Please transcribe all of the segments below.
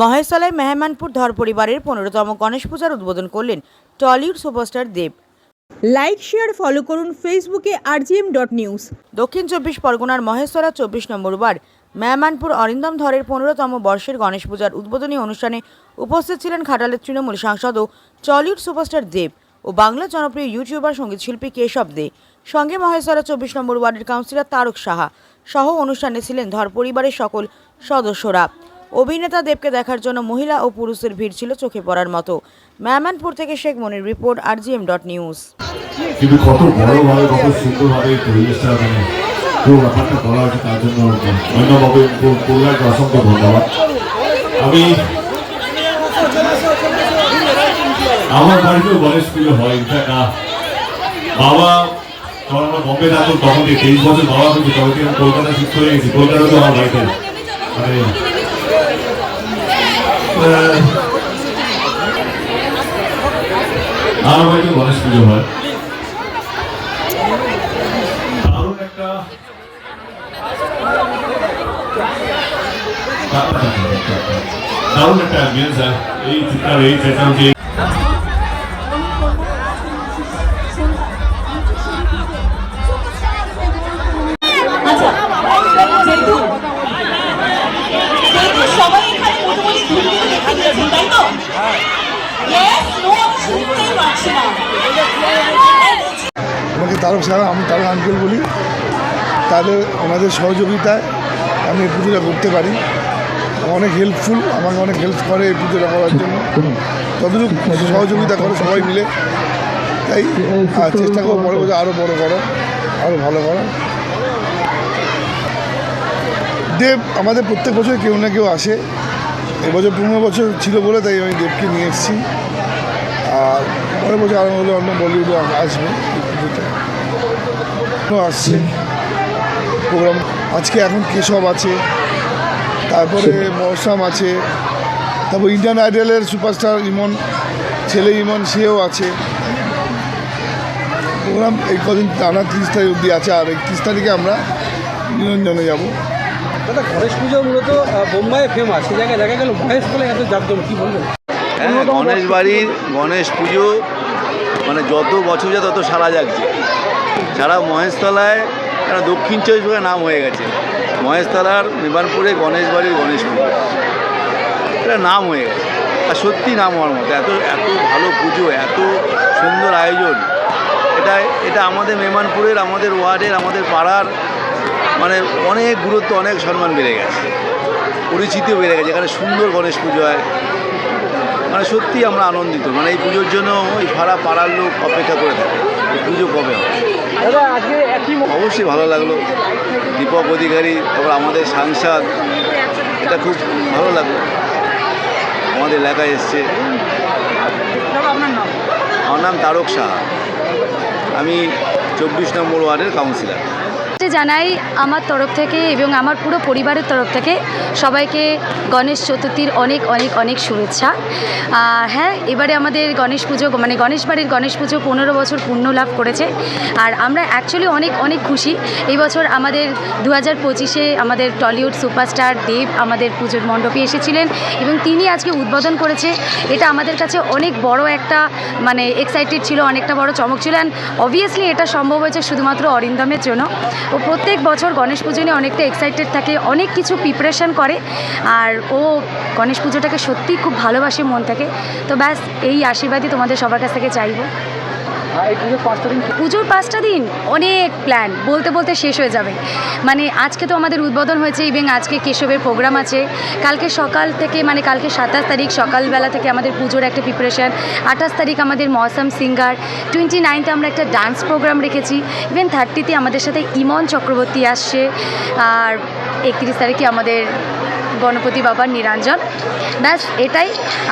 মহেশতলায় মেহমানপুর ধর পরিবারের পনেরোতম গণেশ পূজার উদ্বোধন করলেন Tollywood superstar Dev. Like share follow করুন ফেসবুকে আরজিএম ডট নিউজ। দক্ষিণ চব্বিশ পরগনার মহেশতলা চব্বিশ নম্বর ওয়ার্ড মেহমানপুর অরিন্দম ধরের পনেরোতম বর্ষের গণেশ পূজার উদ্বোধনী অনুষ্ঠানে উপস্থিত ছিলেন খাটালের তৃণমূল সাংসদ ও টলিউড সুপারস্টার দেব ও বাংলা জনপ্রিয় ইউটিউবার সংগীত শিল্পী কেশব দে। সঙ্গে মহেশতলা চব্বিশ নম্বর ওয়ার্ডের কাউন্সিলর তারক সাহা সহ অনুষ্ঠানে ছিলেন ধর পরিবারের সকল সদস্যরা। অভিনেতা দেবকে দেখার জন্য মহিলা ও পুরুষের ভিড় ছিল চোখে পড়ার মতো। মেহমানপুর থেকে Sheikh Monir report, RGM dot news. কিন্তু কত কত মানে পুরো ব্যাপারটা হয়েছে, তার জন্য কল্যাণকে অসংখ্য ধন্যবাদ। আমি আমার বাড়িতেও গণেশ পুজো হয় বাবা আমরা বম্বে তখন তেইশ বছর বাবা কিন্তু কলকাতা শিফট হয়ে গেছি? কলকাতা তো আমার বাড়িতে মানে আমার বাড়িতে গণেশ পুজো হয়। দারুণ একটা দারুণ একটা অ্যাম্বিয়েন্স এই চিৎকার এই চেঁচামেচি আচ্ছা তারক সাহা, আমি তারক আঙ্কেল বলি। তাদের ওনাদের সহযোগিতায় আমি এই পুজোটা করতে পারি। অনেক হেল্পফুল আমাকে অনেক হেল্প করে এই পুজোটা করার জন্য। ততটুকু সহযোগিতা করে সবাই মিলে। তাই চেষ্টা করব পরে বছর আরও বড়ো করা আরও ভালো করা। দেব, আমাদের প্রত্যেক বছর কেউ না কেউ আসে। এবছর পনেরো বছর ছিল বলে তাই আমি দেবকে নিয়ে এসেছি। আর পরের বছর আরও হলে অন্য বলিউডে আসবে আসছে। প্রোগ্রাম আজকে এখন কেশব আছে তারপরে মৌসাম আছে তারপর ইন্ডিয়ান আইডলের সুপারস্টার ইমন ছেলে ইমন সেও আছে। প্রোগ্রাম এই কদিন টানা তিরিশ তারিখ অবধি আছে আর একত্রিশ তারিখে আমরা নিরঞ্জনে যাব। দাদা গণেশ পুজো মূলত বোম্বাইয়ে ফেমাস সে জায়গায় দেখা গেল মহেশ বলে এত জাকজম কি বলবেন? হ্যাঁ গণেশ বাড়ির গণেশ পুজো মানে যত বছর যায় তত সারা যাচ্ছে। মহেশতলায় একটা দক্ষিণ চব্বিশ পরগনার নাম হয়ে গেছে। মহেশতলার মেবানপুরে গণেশ বাড়ির গণেশ পুজো এটা নাম হয়ে গেছে। আর সত্যি নাম হওয়ার মতো। এত এত ভালো পুজো, এত সুন্দর আয়োজন। এটা এটা আমাদের মেমানপুরের আমাদের ওয়ার্ডের, আমাদের পাড়ার মানে অনেক গুরুত্ব, অনেক সম্মান বেড়ে গেছে। পরিচিতিও বেড়ে গেছে। এখানে সুন্দর গণেশ পুজো হয়। মানে সত্যি আমরা আনন্দিত। মানে এই পুজোর জন্য ওই ভাড়া পাড়ার লোক অপেক্ষা করে থাকে। এই পুজো কবে হবে? অবশ্যই ভালো লাগল। দীপক অধিকারী তারপর আমাদের সাংসদ এটা খুব ভালো লাগল। আমাদের এলাকায় এসছে। আমার নাম তারক শাহ আমি চব্বিশ নম্বর ওয়ার্ডের কাউন্সিলর। জানাই আমার তরফ থেকে এবং আমার পুরো পরিবারের তরফ থেকে সবাইকে গণেশ চতুর্থীর অনেক অনেক অনেক শুভেচ্ছা। হ্যাঁ এবারে আমাদের গণেশ পুজো মানে গণেশ বাড়ির গণেশ পুজো পনেরো বছর পূর্ণ লাভ করেছে। আর আমরা অ্যাকচুয়ালি অনেক অনেক খুশি। এই বছর আমাদের দু হাজার পঁচিশে আমাদের টলিউড সুপারস্টার দেব আমাদের পুজোর মণ্ডপে এসেছিলেন এবং তিনি আজকে উদ্বোধন করেছে। এটা আমাদের কাছে অনেক বড় একটা মানে এক্সাইটেড ছিল, অনেকটা বড় চমক ছিল। অ্যান্ড অবভিয়াসলি এটা সম্ভব হয়েছে শুধুমাত্র অরিন্দমের জন্য। ও প্রত্যেক বছর গণেশ পুজো নিয়ে অনেকটা এক্সাইটেড থাকে, অনেক কিছু প্রিপারেশান করে, আর ও গণেশ পুজোটাকে সত্যিই খুব ভালোবাসে, মন থাকে। তো ব্যাস, এই আশীর্বাদই তোমাদের সবার কাছ থেকে চাইব। পুজোর পাঁচটা দিন অনেক প্ল্যান বলতে বলতে শেষ হয়ে যাবে। মানে আজকে তো আমাদের উদ্বোধন হয়েছে এবং আজকে কেশবের প্রোগ্রাম আছে। কালকে সকাল থেকে মানে কালকে সাতাশ তারিখ সকালবেলা থেকে আমাদের পুজোর একটা প্রিপারেশান আঠাশ তারিখ আমাদের মৌসাম সিঙ্গার টোয়েন্টি নাইনতে আমরা একটা ডান্স প্রোগ্রাম রেখেছি। ইভেন থার্টিতে আমাদের সাথে ইমন চক্রবর্তী আসছে। আর একত্রিশ তারিখে আমাদের গণপতি বাবার নিরঞ্জন। ব্যাস এটাই।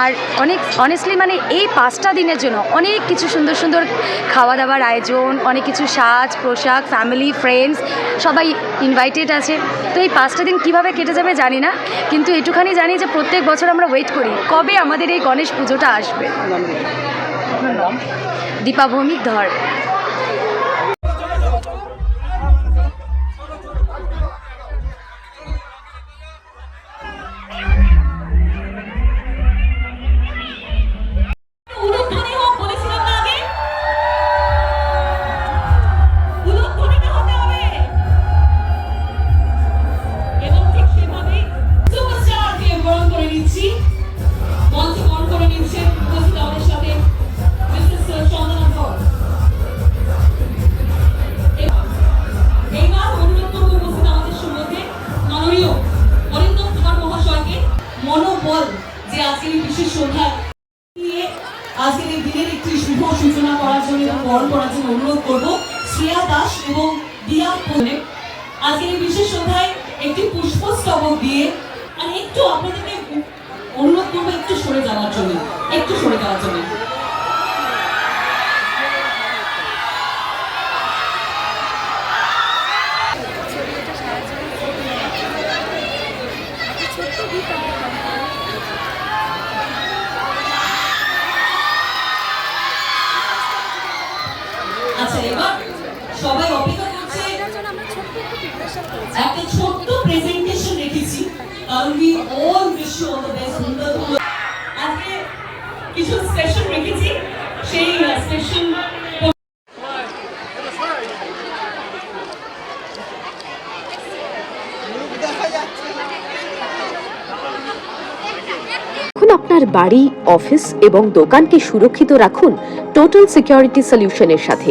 আর অনেক অনেস্টলি মানে এই পাঁচটা দিনের জন্য অনেক কিছু সুন্দর সুন্দর খাওয়া দাওয়ার আয়োজন অনেক কিছু সাজ পোশাক ফ্যামিলি ফ্রেন্ডস সবাই ইনভাইটেড আছে। তো এই পাঁচটা দিন কীভাবে কেটে যাবে জানি না কিন্তু এটুখানি জানি যে প্রত্যেক বছর আমরা ওয়েট করি কবে আমাদের এই গণেশ পুজোটা আসবে। দীপা ভৌমিক ধর। মনোবল যে আজকের এই বিশেষ সন্ধ্যা নিয়ে আজকের এই দিনের একটি শুভ সূচনা করার জন্য এবং বরণ করার জন্য অনুরোধ করব। শ্রেয়া দাস এবং দিয়া পোলে আজকের এই বিশেষ সন্ধ্যায় একটি পুষ্পস্তবক দিয়ে আমি একটু আপনাদেরকে অনুরোধ করব একটু সরে যাওয়ার জন্য, একটু সরে যাওয়ার জন্য আচ্ছা এবার সবাই অপেক্ষা করছে একটা ছোট্ট প্রেজেন্টেশন রেখেছি। কারণ all wish all the best আজকে কিছু স্পেশাল রেখেছি। সেই স্পেশাল আপনার বাড়ি, অফিস এবং দোকানকে সুরক্ষিত রাখুন টোটাল সিকিউরিটি সলিউশনের সাথে।